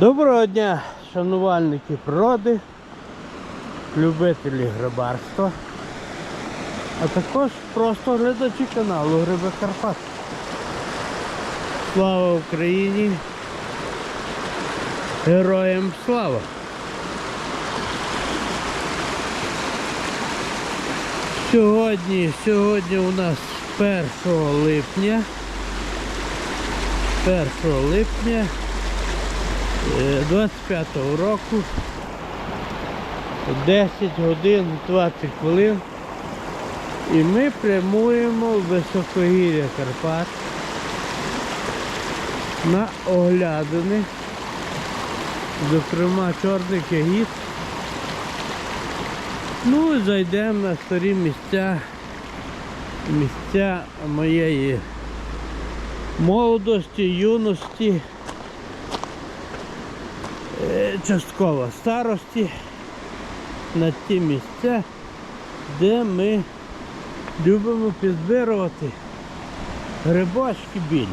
Доброго дня, шанувальники природи, любителі грибарства, а також просто глядачі каналу Гриби Карпат. Слава Україні! Героям слава! Сьогодні, сьогодні у нас 1 липня. 1 липня 25-го року. 10 годин 20 хвилин. І ми прямуємо в високогір'я Карпат на оглядини, зокрема чорних ягід. Ну і зайдемо на старі місця, місця моєї молодості, юності, частково старості на ті місця, де ми любимо підбирувати грибочки білі.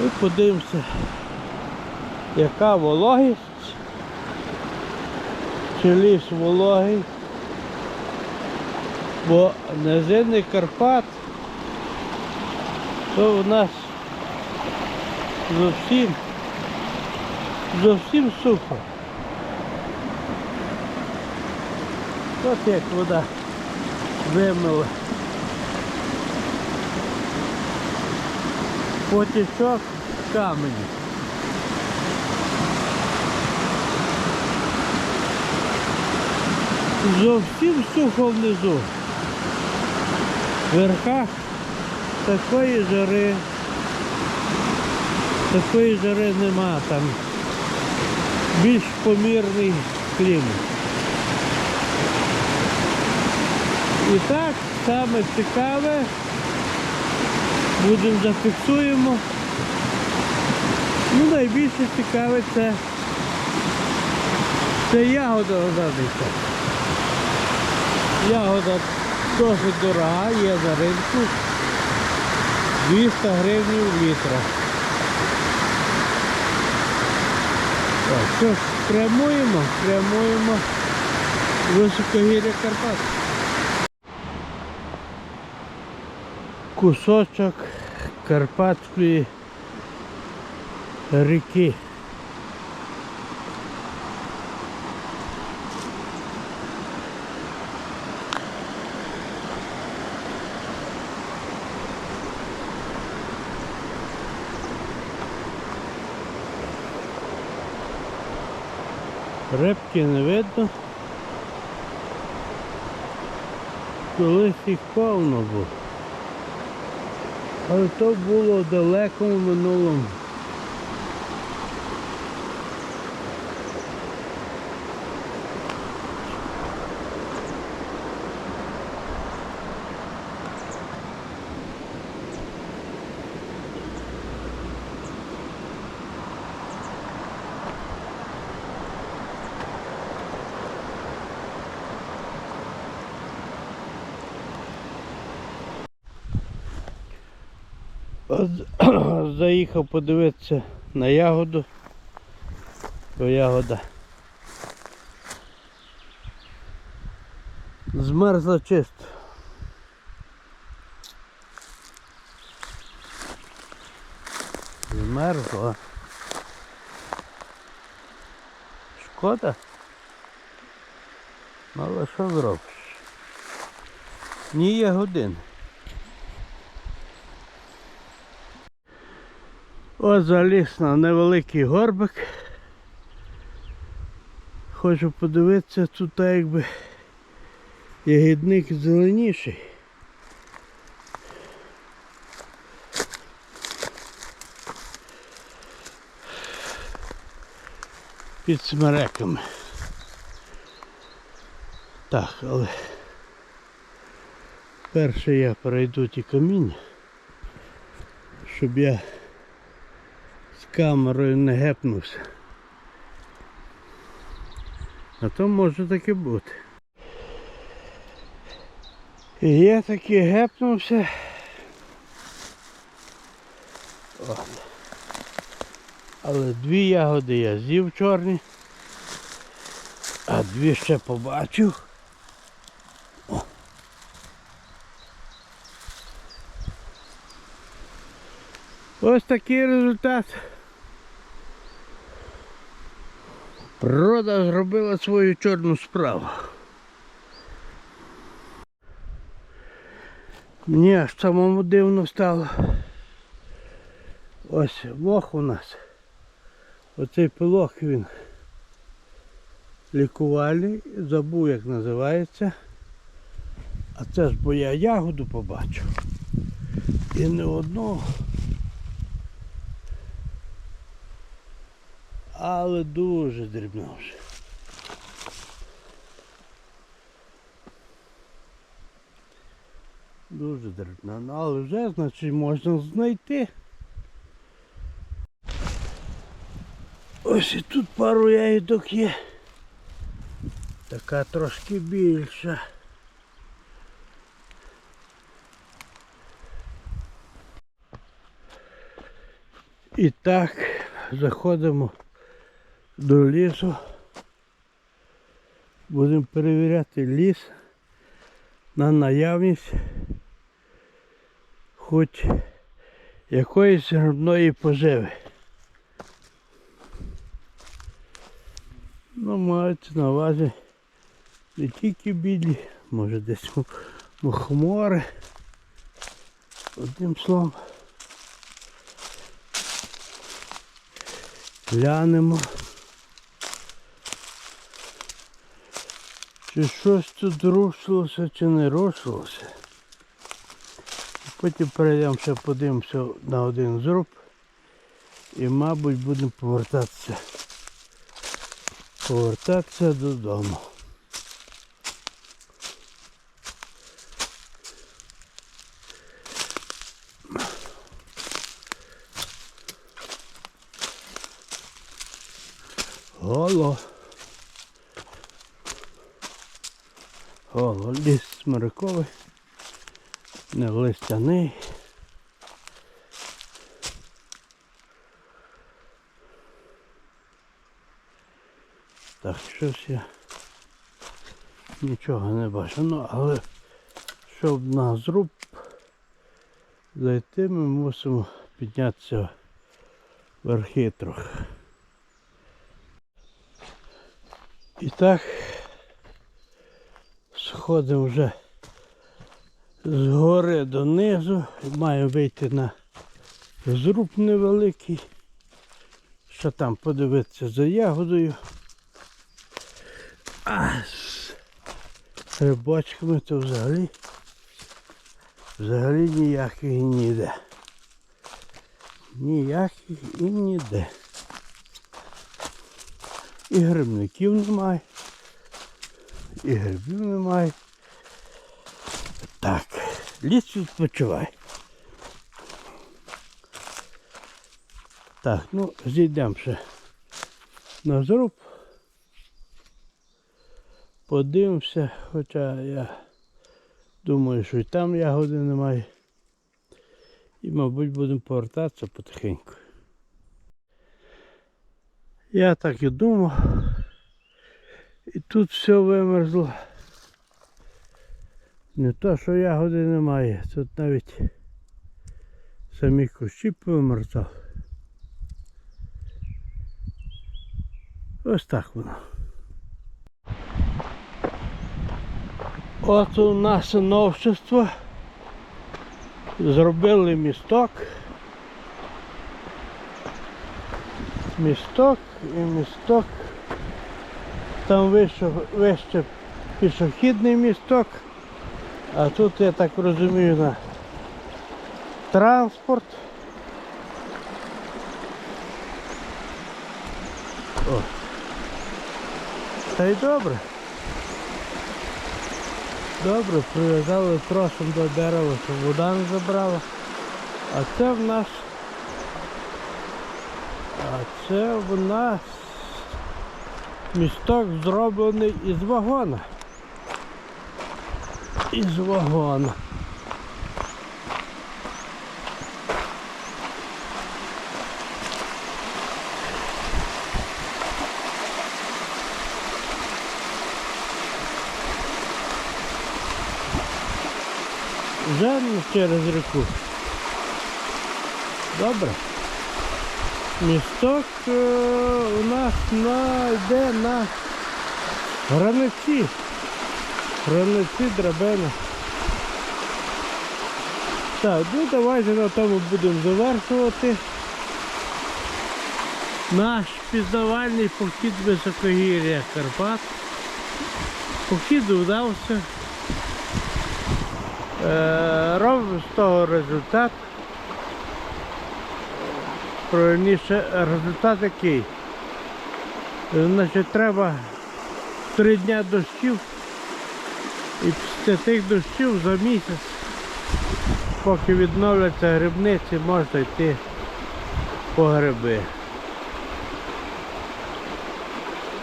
І подивимося, яка вологість, чи ліс вологий, бо низини Карпат то у нас зовсім зовсім сухо. От як вода вимила. Потічок камені. Зовсім сухо внизу. В верхах такої жари, такої жари нема там. Більш помірний клімат. І так, саме цікаве, будемо зафіксуємо. Ну, найбільше цікаве це, це ягода на. Ягода досить дорога, є на ринку. 200 гривень в літра. Так, що ж, прямуємо, прямуємо в високогір'я Карпат. Кусочок Карпатської ріки. Рибки не видно. Колись їх повно було. Але то було далеко в минулому. От Заїхав подивитися на ягоду. Бо ягода. Змерзла чисто. Змерзла. Шкода. Але що зробиш? Ні є годин. Ось заліз на невеликий горбик. Хочу подивитися, тут якби ягідник зеленіший. Під смереками. Так, але перше я перейду ті каміння, щоб я камерою не гепнувся. А то може таки бути. І я таки гепнувся. От. Але дві ягоди я з'їв чорні, а дві ще побачив. Ось такий результат. Природа зробила свою чорну справу. Мені аж самому дивно стало. Ось лох у нас. Оцей пилок він лікувальний, забув як називається. А це ж бо я ягоду побачив. І не одну. Але дуже дрібно вже. Дуже дрібно. Ну, але вже, значить, можна знайти. Ось і тут пару ягідок є. Така трошки більша. І так, заходимо до лісу. Будемо перевіряти ліс на наявність хоч якоїсь грибної поживи. Ну, мається на увазі не тільки білі, може десь му- мухомори. Одним словом. Глянемо. Чи щось тут рушилося, чи не рушилося. Потім перейдемо ще подивимося на один зруб і, мабуть, будемо повертатися. Повертатися додому. Голо. Голо, ліс смириковий, не листяний. Так, щось я нічого не бачу. Ну, але щоб на зруб зайти, ми мусимо піднятися верхи трохи. І так сходимо вже з гори донизу. Маємо вийти на зруб невеликий. Що там подивитися за ягодою. А з грибочками то взагалі взагалі ніяких ніде. Ніяких і ніде. І грибників немає. І грибів немає. Так, ліс відпочивай. Так, ну зійдемо ще на зруб. Подивимося, хоча я думаю, що і там ягоди немає. І, мабуть, будемо повертатися потихеньку. Я так і думав. І тут все вимерзло. Не то, що ягоди немає, тут навіть самі кущі повимерзав. Ось так воно. От у нас новшество. Зробили місток. Місток і місток. Там вище, вище пішохідний місток. А тут, я так розумію, на транспорт. О. Та й добре. Добре, прив'язали тросом до дерева, щоб вода не забрала. А це в нас. А це в нас містах зроблений із вагона. Із вагона. Зараз через ріку. Добре. Місток е, у нас на, йде на границі. Границі драбина. Так, ну давайте на тому будемо завершувати. Наш пізнавальний похід високогір'я Карпат. Похід вдався. Е, робимо з того результат. Правильніше, результат який? Значить, треба три дня дощів і після тих дощів за місяць, поки відновляться грибниці, можна йти по гриби.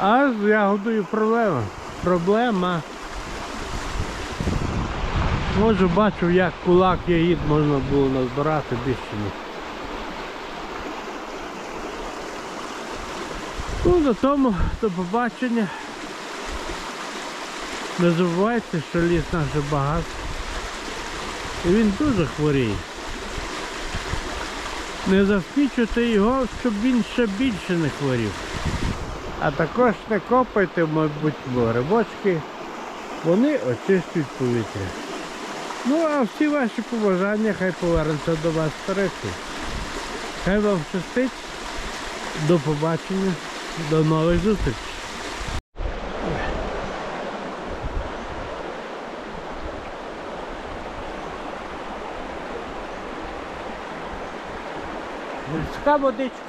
А з ягодою проблема. Проблема. Може бачив, як кулак ягід можна було назбирати більше ні. Ну, на тому до побачення. Не забувайте, що ліс наше багатство. І він дуже хворіє. Не засмічуйте його, щоб він ще більше не хворів. А також не копайте, мабуть, грибочки, вони очистюють повітря. Ну, а всі ваші побажання хай повернуться до вас стариці. Хай вам щастить. До побачення, до нових зустріч! Гірська водичка.